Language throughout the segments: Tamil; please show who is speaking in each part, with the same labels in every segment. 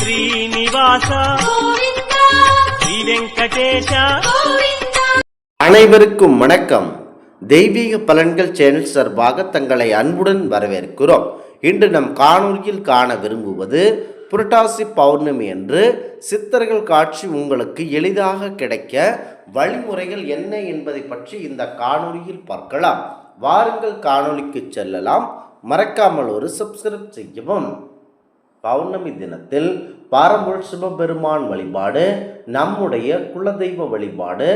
Speaker 1: ஸ்ரீனிவாச ஸ்ரீ வெங்கடேஷ.
Speaker 2: அனைவருக்கும் வணக்கம். தெய்வீக பலன்கள் சேனல் சார்பாக தங்களை அன்புடன் வரவேற்கிறோம். இன்று நம் காணொலியில் காண விரும்புவது புரட்டாசி பௌர்ணமி என்று சித்தர்கள் காட்சி உங்களுக்கு எளிதாக கிடைக்க வழிமுறைகள் என்ன என்பதை பற்றி இந்த காணொலியில் பார்க்கலாம். வாருங்கள் காணொலிக்கு செல்லலாம். மறக்காமல் ஒரு சப்ஸ்கிரைப் செய்யவும். பௌர்ணமி தினத்தில் பாரம்பரிய சிவபெருமான் வழிபாடு நம்முடைய குலதெய்வ வழிபாடு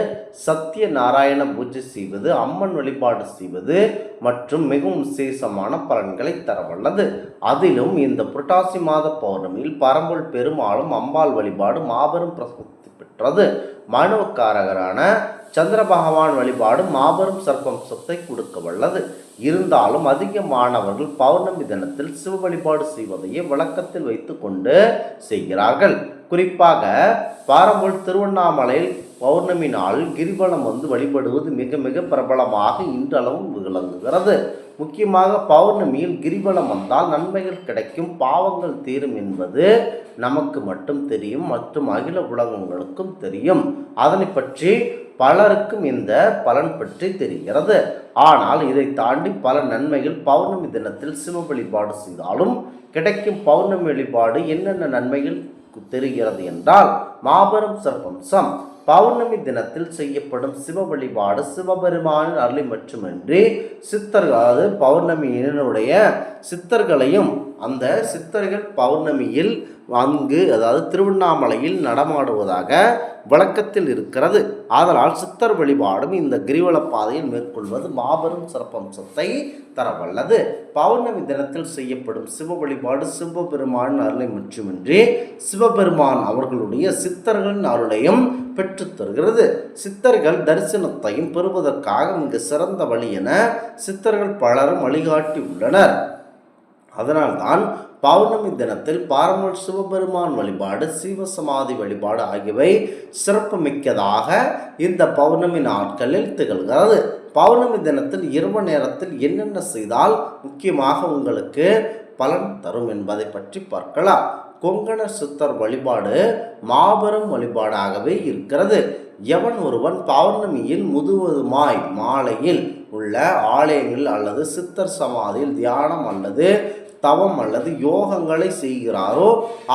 Speaker 2: சத்திய நாராயண பூஜை செய்வது அம்மன் வழிபாடு செய்வது மற்றும் மிகவும் விசேஷமான பலன்களை தரவல்லது. அதிலும் இந்த புரட்டாசி மாத பௌர்ணமியில் பரம்பொருள் பெருமாளும் அம்பாள் வழிபாடு மாபெரும் பிரசித்தி பெற்றது. மனுவக்காரகரான சந்திர பகவான் வழிபாடு மாபெரும் சர்ப்பம்சத்தை கொடுக்க வல்லது. இருந்தாலும் அதிக மாணவர்கள் பௌர்ணமி தினத்தில் சிவ வழிபாடு செய்வதையே வழக்கத்தில் வைத்துக்கொண்டு செய்கிறார்கள். குறிப்பாக பாரம்பரிய திருவண்ணாமலையில் பௌர்ணமி நாளில் கிரிவலம் வந்து வழிபடுவது மிக மிக பிரபலமாக இன்றளவும் விளங்குகிறது. முக்கியமாக பௌர்ணமியில் கிரிவலம் வந்தால் நன்மைகள் கிடைக்கும் பாவங்கள் தீரும் என்பது நமக்கு மட்டும் தெரியும் மற்றும் அகில உலகங்களுக்கும் தெரியும். அதனை பற்றி பலருக்கும் இந்த பலன் பற்றி தெரிகிறது. ஆனால் இதை தாண்டி பல நன்மைகள் பௌர்ணமி தினத்தில் சிவ வழிபாடு செய்தாலும் கிடைக்கும் பௌர்ணமி வழிபாடு என்னென்ன நன்மைகள் தெரிகிறது என்றால் மாபெரும் சர்வம்சம் பௌர்ணமி தினத்தில் செய்யப்படும் சிவ வழிபாடு சிவபெருமானின் அருளை மட்டுமின்றி சித்தர்கள் அதாவது பௌர்ணமியினுடைய சித்தர்களையும் அந்த சித்தர்கள் பௌர்ணமியில் அங்கு அதாவது திருவண்ணாமலையில் நடமாடுவதாக வழக்கத்தில் இருக்கிறது. ஆதலால் சித்தர் வழிபாடும் இந்த கிரிவல பாதையில் மேற்கொள்வது மாபெரும் சிறப்பம்சத்தை தரவல்லது. பௌர்ணமி தினத்தில் செய்யப்படும் சிவ வழிபாடு சிவபெருமான் அருளை மட்டுமின்றி சிவபெருமான் அவர்களுடைய சித்தர்களின் அருளையும் பெற்றுத் தருகிறது. சித்தர்கள் தரிசனத்தையும் பெறுவதற்காக மிக சிறந்த வழி என சித்தர்கள் பலரும் வழிகாட்டி உள்ளனர். அதனால்தான் பௌர்ணமி தினத்தில் பாரம்பரிய சிவபெருமான் வழிபாடு சிவசமாதி வழிபாடு ஆகியவை சிறப்புமிக்கதாக இந்த பௌர்ணமி நாட்களில் திகழ்கிறது. பௌர்ணமி தினத்தில் இரவு நேரத்தில் என்னென்ன செய்தால் முக்கியமாக உங்களுக்கு பலன் தரும் என்பதை பற்றி பார்க்கலாம். கொங்கண சித்தர் வழிபாடு மாபெரும் வழிபாடாகவே இருக்கிறது. எவன் ஒருவன் பௌர்ணமியில் முதுவதுமாய் மாலையில் உள்ள ஆலயங்கள் அல்லது சித்தர் சமாதியில் தியானம் அல்லது தவம் அல்லது யோகங்களை செய்கிறாரோ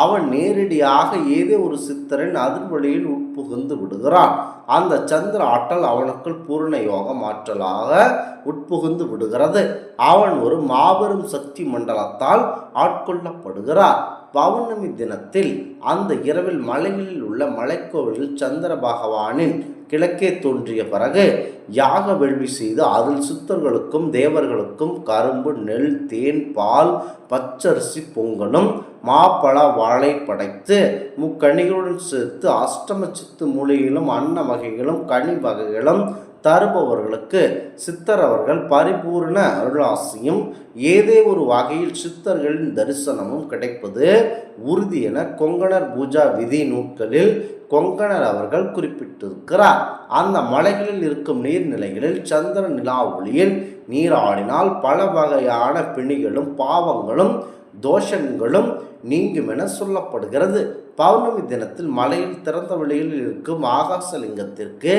Speaker 2: அவன் நேரடியாக ஏதே ஒரு சித்தரின் அதிர்வழியில் உட்புகுந்து விடுகிறான். அந்த சந்திர ஆற்றல் அவனுக்குள் பூர்ண யோகம் ஆற்றலாக உட்புகுந்து விடுகிறது. அவன் ஒரு மாபெரும் சக்தி மண்டலத்தால் ஆட்கொள்ளப்படுகிறார். பௌர்ணமி தினத்தில் அந்த இரவில் மலைகளில் உள்ள மலைக்கோவிலில் சந்திர பகவானின் கிழக்கே தோன்றிய பிறகு யாக வேள்வி செய்து அதில் சித்தர்களுக்கும் தேவர்களுக்கும் கரும்பு நெல் தேன் பால் பச்சரிசி பொங்கலும் மாப்பழ வாழை படைத்து முக்கணிகளுடன் சேர்த்து அஷ்டம சித்து மூலிகளும் அன்ன வகைகளும் கனி வகைகளும் தருபவர்களுக்கு சித்தர் அவர்கள் பரிபூர்ண அருளாசியும் ஏதே ஒரு வகையில் சித்தர்களின் தரிசனமும் கிடைப்பது உறுதி என கொங்கணர் பூஜா விதி நூல்களில் கொங்கணர் அவர்கள் குறிப்பிட்டிருக்கிறார். அந்த மலைகளில் இருக்கும் நீர்நிலைகளில் சந்திர நிலா ஒளியில் நீராடினால் பல வகையான பிணிகளும் பாவங்களும் தோஷங்களும் நீங்கும் என சொல்லப்படுகிறது. பௌர்ணமி தினத்தில் மலையில் திறந்த வெளியில் இருக்கும் ஆகாசலிங்கத்திற்கு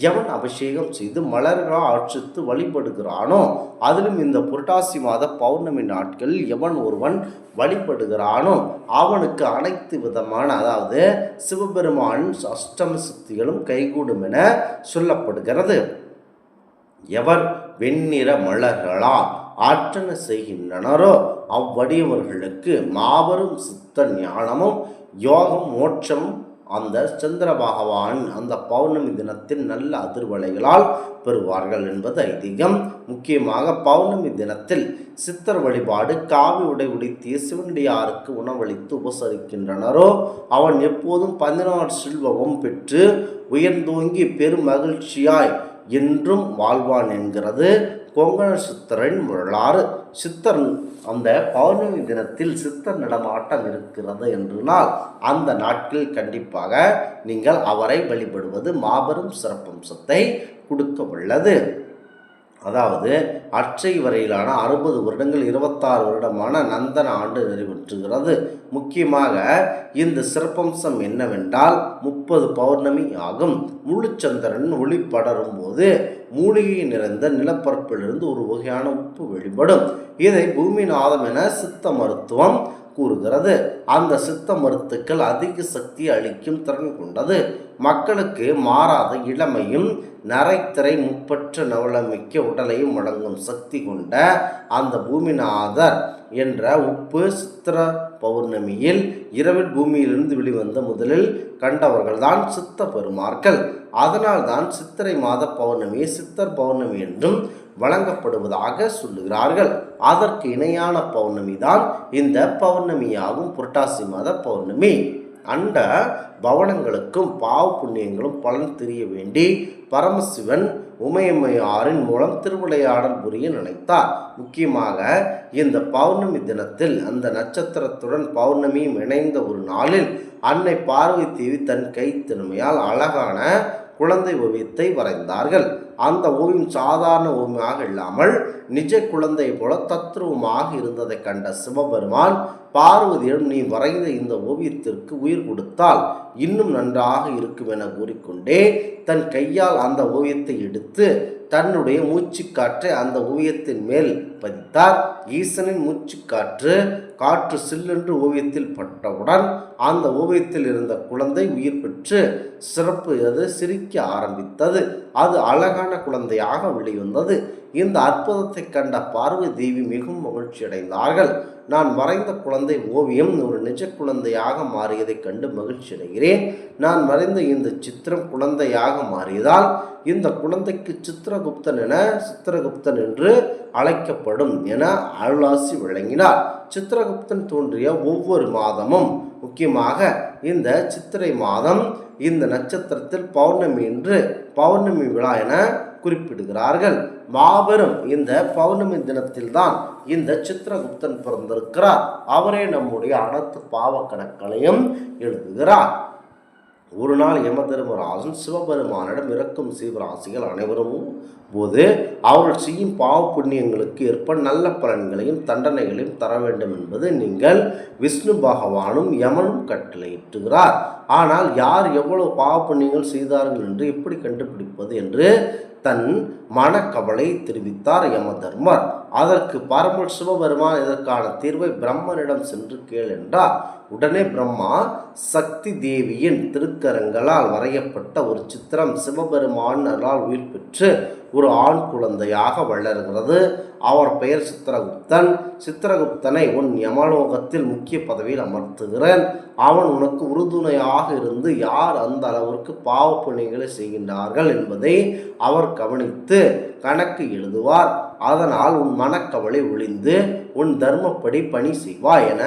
Speaker 2: எவன் அபிஷேகம் செய்து மலர்களால் அர்ச்சித்து வழிபடுகிறானோ அதிலும் இந்த புரட்டாசி மாத பௌர்ணமி நாட்களில் எவன் ஒருவன் வழிபடுகிறானோ அவனுக்கு அனைத்து விதமான அதாவது சிவபெருமானின் அஷ்டம சக்திகளும் கைகூடும் என சொல்லப்படுகிறது. எவர் வெண்ணிற மலர்களால் ஆற்றன செய்கின்றனரோ அவ்வடியவர்களுக்கு மாபெரும் சித்த ஞானமும் யோகம் மோட்சமும் அந்த சந்திர பகவான் அந்த பௌர்ணமி தினத்தின் நல்ல அதிர்வலைகளால் பெறுவார்கள் என்பது ஐதீகம். முக்கியமாக பௌர்ணமி தினத்தில் சித்தர் வழிபாடு காவி உடை உடைத்திய சிவனடியாருக்கு உணவளித்து உபசரிக்கின்றனரோ அவன் எப்போதும் பதினாறு செல்வமும் பெற்று உயர்ந்தோங்கி பெரும் மகிழ்ச்சியாய் என்றும் வாழ்வான் என்கிறது. கொங்கண சித்தரின் வரலாறு சித்தர் அந்த பௌர்ணமி தினத்தில் சித்தர் நடமாட்டம் இருக்கிறது என்றால் அந்த நாட்களில் கண்டிப்பாக நீங்கள் அவரை வழிபடுவது மாபெரும் சிறப்பம்சத்தை கொடுக்க உள்ளது. அதாவது அற்றை வரையிலான அறுபது வருடங்கள் இருபத்தாறு வருடமான நந்தன ஆண்டு நிறைவேற்றுகிறது. முக்கியமாக இந்த சிறப்பம்சம் என்னவென்றால் முப்பது பௌர்ணமி ஆகும். முழுச்சந்திரன் ஒளி படரும் போது மூலிகை நிறைந்த நிலப்பரப்பிலிருந்து ஒரு வகையான உப்பு வெளிப்படும். இதை பூமிநாதம் என சித்த மருத்துவம் கூறுகிறது. அந்த சித்த மருத்துக்கள் அதிக சக்தி அளிக்கும் திறன் கொண்டது. மக்களுக்கு மாறாத இளமையும் நரைத்திரை முப்பற்ற நவலமைக்க உடலையும் வழங்கும் சக்தி கொண்ட அந்த பூமிநாதர் என்ற உப்பு சித்திர பௌர்ணமியில் இரவில் பூமியிலிருந்து வெளிவந்த முதலில் கண்டவர்கள்தான் சித்த பெருமார்கள். அதனால்தான் சித்திரை மாத பௌர்ணமி சித்தர் பௌர்ணமி என்றும் வழங்கப்படுவதாக சொல்லுகிறார்கள். அதற்கு இணையான பௌர்ணமி தான் இந்த பௌர்ணமியாகும் புரட்டாசி மாத பௌர்ணமி. அண்ட பவனங்களுக்கும் பாவ புண்ணியங்களும் பலன் தெரிய வேண்டி பரமசிவன் உமையம்மையாரின் மூலம் திருவிளையாடல் புரிய நினைத்தார். முக்கியமாக இந்த பௌர்ணமி தினத்தில் அந்த நட்சத்திரத்துடன் பௌர்ணமியும் இணைந்த ஒரு நாளில் அன்னை பார்வை தேவி தன் கை திறமையால் அழகான குழந்தை ஓவியத்தை வரைந்தார்கள். அந்த ஓவியம் சாதாரண ஓவியமாக இல்லாமல் நிஜ குழந்தை போல தத்ரூபமாக இருந்ததை கண்ட சிவபெருமான் பார்வதியிடம் நீ வரைந்த இந்த ஓவியத்திற்கு உயிர் கொடுத்தால் இன்னும் நன்றாக இருக்கும் என கூறிக்கொண்டே தன் கையால் அந்த ஓவியத்தை எடுத்து தன்னுடைய மூச்சுக்காற்றை அந்த ஓவியத்தின் மேல் பதித்தார். ஈசனின் மூச்சுக்காற்று காற்று சில்லென்று ஓவியத்தில் பட்டவுடன் அந்த ஓவியத்தில் இருந்த குழந்தை உயிர் பெற்று சிறப்பு அது சிரிக்க ஆரம்பித்தது. அது அழகான குழந்தையாக வெளிவந்தது. இந்த அற்புதத்தை கண்ட பார்வை தேவி மிகவும் மகிழ்ச்சி அடைந்தார்கள் நான் மறைந்த குழந்தை ஓவியம் ஒரு நிஜ குழந்தையாக மாறியதைக் கண்டு மகிழ்ச்சி அடைகிறேன் நான் மறைந்த இந்த சித்திரம் குழந்தையாக மாறியதால் இந்த குழந்தைக்கு சித்திரகுப்தன் என சித்திரகுப்தன் என்று அழைக்கப்படும் என அருளாசி வழங்கினார். சித்திரகுப்தன் தோன்றிய ஒவ்வொரு மாதமும் முக்கியமாக இந்த சித்திரை மாதம் இந்த நட்சத்திரத்தில் பௌர்ணமி என்று பௌர்ணமி விழா என குறிப்பிடுகிறார்கள். மாபெரும் இந்த பௌர்ணமி தினத்தில்தான் இந்த சித்திரகுப்தன் பிறந்திருக்கிறார். அவரே நம்முடைய அனைத்து பாவ கணக்களையும் எழுதுகிறார். ஒரு நாள் யம சிவபெருமானிடம் இறக்கும் சிவராசிகள் அனைவரும் போது அவர்கள் செய்யும் பாவ புண்ணியங்களுக்கு ஏற்ப நல்ல பலன்களையும் தண்டனைகளையும் தர வேண்டும் என்பது நீங்கள் விஷ்ணு பகவானும் யமனும் கட்டளையிட்டுகிறார். ஆனால் யார் எவ்வளவு பாவ புண்ணியங்கள் செய்தார்கள் என்று எப்படி கண்டுபிடிப்பது என்று தன் மனக்கவலை தெரிவித்தார் யமதர்மர். அதற்கு பரமல் சிவபெருமான் இதற்கான தீர்வை பிரம்மனிடம் சென்று கேள் என்றார். உடனே பிரம்மா சக்தி தேவியின் திருக்கரங்களால் வரையப்பட்ட ஒரு சித்திரம் சிவபெருமான் அருளால் உயிர் பெற்று ஒரு ஆண் குழந்தையாக வளர்கிறது. அவர் பெயர் சித்திரகுப்தன். சித்திரகுப்தனை உன் யமலோகத்தில் முக்கிய பதவியில் அமர்த்துகிறேன். அவன் உனக்கு உறுதுணையாக இருந்து யார் அந்த அளவிற்கு பாவ புண்ணியங்களை செய்கின்றார்கள் என்பதை அவர் கவனித்து கணக்கு எழுதுவார். அதனால் உன் மனக்கவலை ஒளிந்து உன் தர்மப்படி பணி செய்வாய் என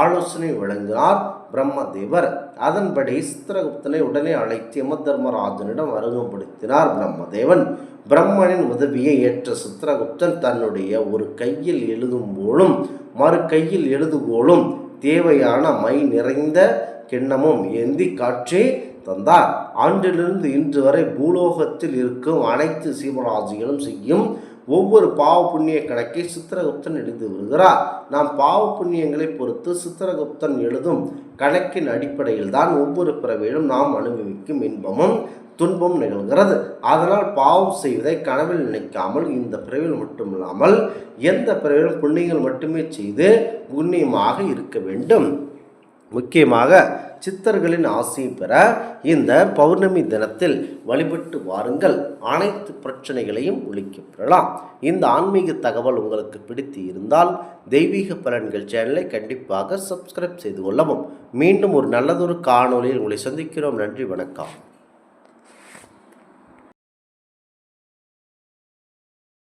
Speaker 2: ஆலோசனை வழங்கினார் பிரம்மதேவர். அதன்படி சித்திரகுப்தனை உடனே அழைத்து யம தர்மராஜனிடம் அறிமுகப்படுத்தினார் பிரம்மதேவன். பிரம்மனின் உதவியை ஏற்ற சித்திரகுப்தன் தன்னுடைய ஒரு கையில் எழுதும் போலும் மறு கையில் எழுதுகோலும் தேவையான மை நிறைந்த கிண்ணமும் ஏந்தி காட்சி தந்தார். ஆண்டிலிருந்து இன்று வரை பூலோகத்தில் இருக்கும் அனைத்து சீமராஜிகளும் செய்யும் ஒவ்வொரு பாவ புண்ணிய கணக்கை சித்திரகுப்தன் எழுதி வருகிறார். நாம் பாவ புண்ணியங்களை பொறுத்து சித்திரகுப்தன் எழுதும் கணக்கின் அடிப்படையில் தான் ஒவ்வொரு பிறவியிலும் நாம் அனுபவிக்கும் இன்பமும் துன்பம் நிகழ்கிறது. அதனால் பாவம் செய்வதை கனவில் நினைக்காமல் இந்த பிறவில் மட்டுமில்லாமல் எந்த பிறவிலும் புண்ணியங்கள் மட்டுமே செய்து புண்ணியமாக இருக்க வேண்டும். முக்கியமாக சித்தர்களின் ஆசையை பெற இந்த பௌர்ணமி தினத்தில் வழிபட்டு வாருங்கள். அனைத்து பிரச்சனைகளையும் ஒழிக்க பெறலாம். இந்த ஆன்மீக தகவல் உங்களுக்கு பிடித்து இருந்தால் தெய்வீக பலன்கள் சேனலை கண்டிப்பாக சப்ஸ்கிரைப் செய்து கொள்ளவும். மீண்டும் ஒரு நல்லதொரு காணொலியில் உங்களை சந்திக்கிறோம். நன்றி வணக்கம்.